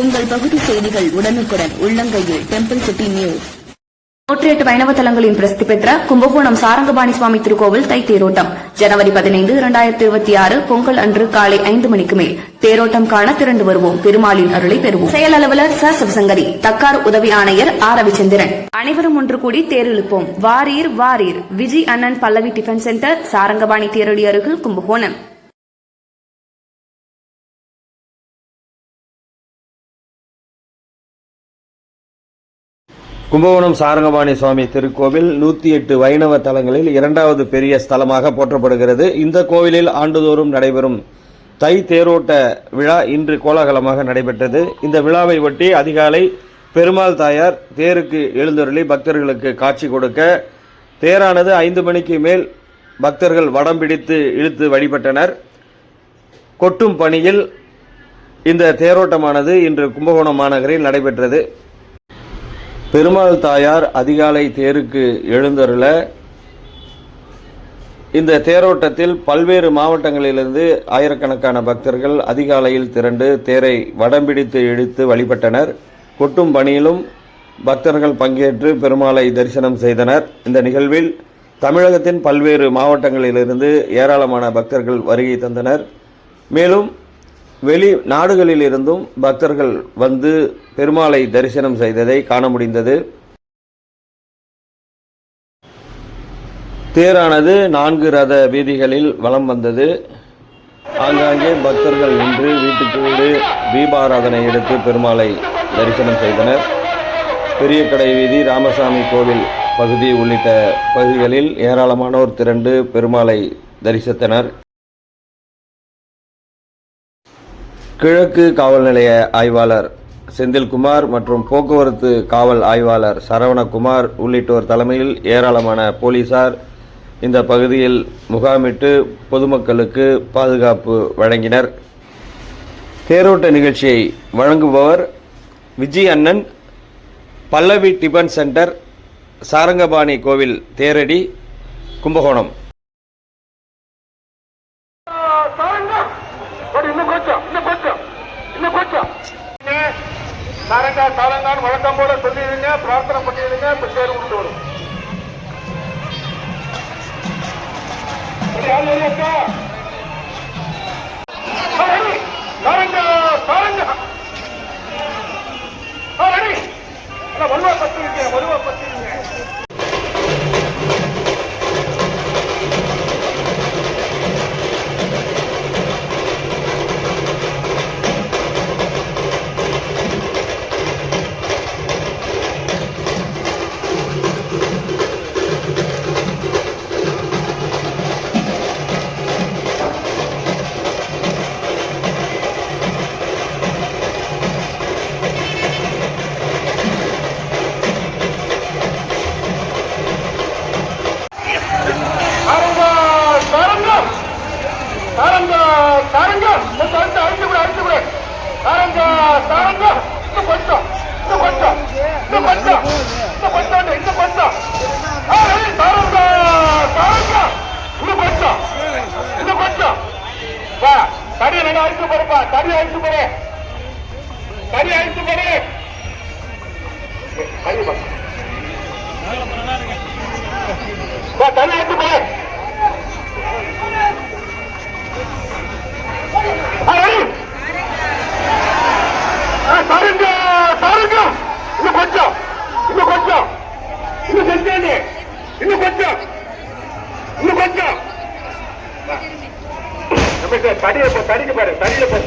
உங்கள் பகுதி செய்திகள் உடனுக்குடன் உள்ளங்கையில் டெம்பிள் சிட்டி நியூஸ். நூற்றி எட்டு வைணவ தலங்களின் பிரசித்தி பெற்ற கும்பகோணம் சாரங்கபாணி சுவாமி திருக்கோவில் தை தேரோட்டம் ஜனவரி பதினைந்து இரண்டாயிரத்தி இருபத்தி ஆறு பொங்கல் அன்று காலை ஐந்து மணிக்கு மேல் தேரோட்டம் காண திரண்டு வருவோம். பெருமாளின் அருளை பெறுவோம். செயல் அலுவலர் ச சிவசங்கரி தக்கார் உதவி ஆணையர் ஆர் ரவிச்சந்திரன். அனைவரும் ஒன்று கூடி தேர் இழுப்போம் வாரீர் வாரீர். விஜய் அண்ணன் பல்லவி டிஃபன் சென்டர் சாரங்கபாணி தேரடி அருகில் கும்பகோணம். கும்பகோணம் சாரங்கபாணி சுவாமி திருக்கோவில் நூற்றி எட்டு வைணவ தலங்களில் இரண்டாவது பெரிய ஸ்தலமாக போற்றப்படுகிறது. இந்த கோவிலில் ஆண்டுதோறும் நடைபெறும் தை தேரோட்ட விழா இன்று கோலாகலமாக நடைபெற்றது. இந்த விழாவை ஒட்டி அதிகாலை பெருமாள் தாயார் தேருக்கு எழுந்தருளி பக்தர்களுக்கு காட்சி கொடுக்க தேரானது ஐந்து மணிக்கு மேல் பக்தர்கள் வடம் பிடித்து இழுத்து வழிபட்டனர். கொட்டும் பணியில் இந்த தேரோட்டமானது இன்று கும்பகோணம் மாநகரில் நடைபெற்றது. பெருமாள் தாயார் அதிகாலை தேருக்கு எழுந்தருள இந்த தேரோட்டத்தில் பல்வேறு மாவட்டங்களிலிருந்து ஆயிரக்கணக்கான பக்தர்கள் அதிகாலையில் திரண்டு தேரை வடம்பிடித்து இழுத்து வழிபட்டனர். கொட்டும் பணியிலும் பக்தர்கள் பங்கேற்று பெருமாளை தரிசனம் செய்தனர். இந்த நிகழ்வில் தமிழகத்தின் பல்வேறு மாவட்டங்களிலிருந்து ஏராளமான பக்தர்கள் வருகை தந்தனர். மேலும் வெளி நாடுகளில் இருந்தும் பக்தர்கள் வந்து பெருமாளை தரிசனம் செய்ததை காண முடிந்தது. தேரானது நான்கு ரத வீதிகளில் வலம் வந்தது. ஆங்காங்கே பக்தர்கள் நின்று வீட்டுக்கு வீடு தீபாராதனை எடுத்து பெருமாளை தரிசனம் செய்தனர். பெரிய கடை வீதி ராமசாமி கோவில் பகுதி உள்ளிட்ட பகுதிகளில் ஏராளமானோர் திரண்டு பெருமாளை தரிசித்தனர். கிழக்கு காவல் நிலைய ஆய்வாளர் செந்தில்குமார் மற்றும் போக்குவரத்து காவல் ஆய்வாளர் சரவணகுமார் உள்ளிட்டோர் தலைமையில் ஏராளமான போலீசார் இந்த பகுதியில் முகாமிட்டு பொதுமக்களுக்கு பாதுகாப்பு வழங்கினர். தேரோட்ட நிகழ்ச்சியை வழங்குபவர் விஜய் அண்ணன் பல்லவி டிபன் சென்டர் சாரங்கபாணி கோவில் தேரடி கும்பகோணம். சாரங்கா சாரங்கான்னு வழக்கம் போல சொல்லிடுங்க பிரார்த்தனை பண்ணிடுங்க இப்ப தேர் கொண்டு வரும். இன்னும் கொஞ்சம் இன்னும் கொஞ்சம் இன்னும் கொஞ்சம் ஆ, ready. சாரங்கா தடி நல்லா அழிச்சு போறப்பா தடி அழிச்சு போறே தடி அழிச்சு போறே தடி அழிச்சு தடியில போ தடிக்கு பாரு தடியில போ.